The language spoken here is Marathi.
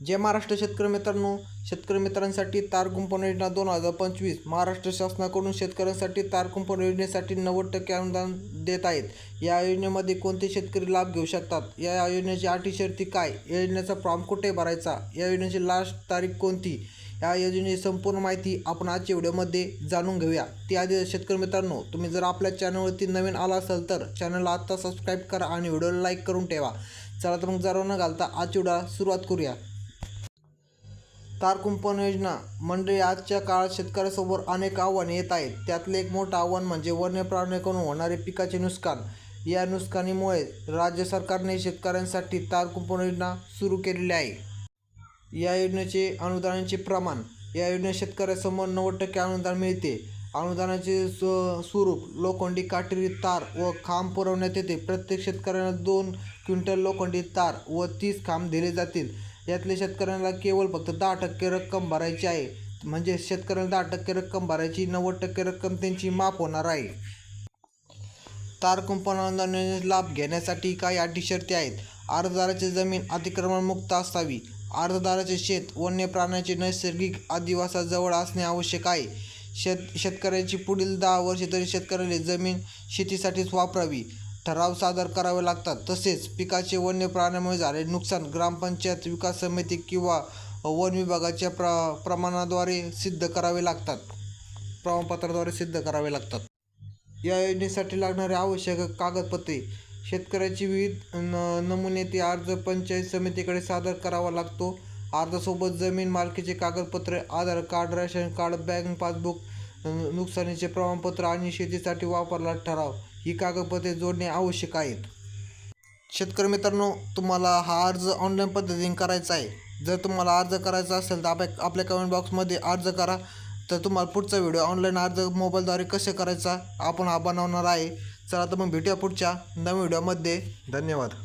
जय महाराष्ट्र शेतकरी मित्रांनो शेतकरी मित्रांसाठी तार कुंपण योजना दोन हजार पंचवीस महाराष्ट्र शासनाकडून शेतकऱ्यांसाठी तार कुंपण योजनेसाठी नव्वद टक्के अनुदान देत आहेत. या योजनेमध्ये कोणते शेतकरी लाभ घेऊ शकतात? या योजनेची अटी शर्ती काय? या योजनेचा फॉर्म कुठे भरायचा? या योजनेची लास्ट तारीख कोणती? या योजनेची संपूर्ण माहिती आपण आजच्या व्हिडिओमध्ये जाणून घेऊया. त्याआधी शेतकरी मित्रांनो तुम्ही जर आपल्या चॅनलवरती नवीन आला असाल तर चॅनलला आत्ता सबस्क्राईब करा आणि व्हिडिओला लाईक करून ठेवा. चला तर मग जरा न घालता आजच्या व्हिडिओला सुरुवात करूया. तार कुंपण योजना. मंडळी आजच्या काळात शेतकऱ्यासमोर अनेक आव्हाने येत आहेत. त्यातले एक मोठं आव्हान म्हणजे वन्य प्राण्याकडून होणारे पिकाचे नुकसान. या नुकसानीमुळे राज्य सरकारने शेतकऱ्यांसाठी तार कुंपण योजना सुरू केलेली आहे. या योजनेचे अनुदानाचे प्रमाण. या योजनेत शेतकऱ्यासमोर नव्वद टक्के अनुदान मिळते. अनुदानाचे स्व स्वरूप लोखंडी काटेरी तार व खांब पुरवण्यात येते. प्रत्येक शेतकऱ्यांना दोन क्विंटल लोखंडी तार व तीस खांब दिले जातील. यातले शेतकऱ्यांना केवळ फक्त दहा टक्के रक्कम भरायची आहे. म्हणजे शेतकऱ्याला दहा टक्के रक्कम भरायची नव्वद टक्के रक्कम त्यांची माफ होणार आहे. तार कुंपण अनुदान लाभ घेण्यासाठी काही अटी शर्ती आहेत. अर्जदाराची जमीन अतिक्रमणमुक्त असावी. अर्जदाराचे शेत वन्य प्राण्याचे नैसर्गिक आदिवासाजवळ असणे आवश्यक आहे. शेत शेतकऱ्याची पुढील दहा वर्षे तरी शेतकऱ्याने जमीन शेतीसाठीच वापरावी. ठराव सादर करावे लागतात. तसेच पिकाचे वन्य प्राण्यामुळे झालेले नुकसान ग्रामपंचायत विकास समिती किंवा वन विभागाच्या प्र प्रमाणाद्वारे सिद्ध करावे लागतात. प्रमाणपत्राद्वारे सिद्ध करावे लागतात. या योजनेसाठी लागणारे आवश्यक कागदपत्रे शेतकऱ्याची विविध न नमुने ते अर्ज पंचायत समितीकडे सादर करावा लागतो. अर्जासोबत जमीन मालकीचे कागदपत्रे Aadhaar card ration card bank passbook नुकसानीचे प्रमाणपत्र आणि शेतीसाठी वापरला ठराव. ही कागदपत्रे जोडणे आवश्यक आहेत. शेतकरी मित्रांनो तुम्हाला हा अर्ज ऑनलाईन पद्धतीने करायचा आहे. जर तुम्हाला अर्ज करायचा असेल तर आपल्या आपल्या कमेंट बॉक्समध्ये अर्ज करा. तर तुम्हाला पुढचा व्हिडिओ ऑनलाईन अर्ज मोबाईलद्वारे कसे करायचा आपण हा बनवणार आहे. चला तर मग भेटूया पुढच्या नवीन व्हिडिओमध्ये धन्यवाद.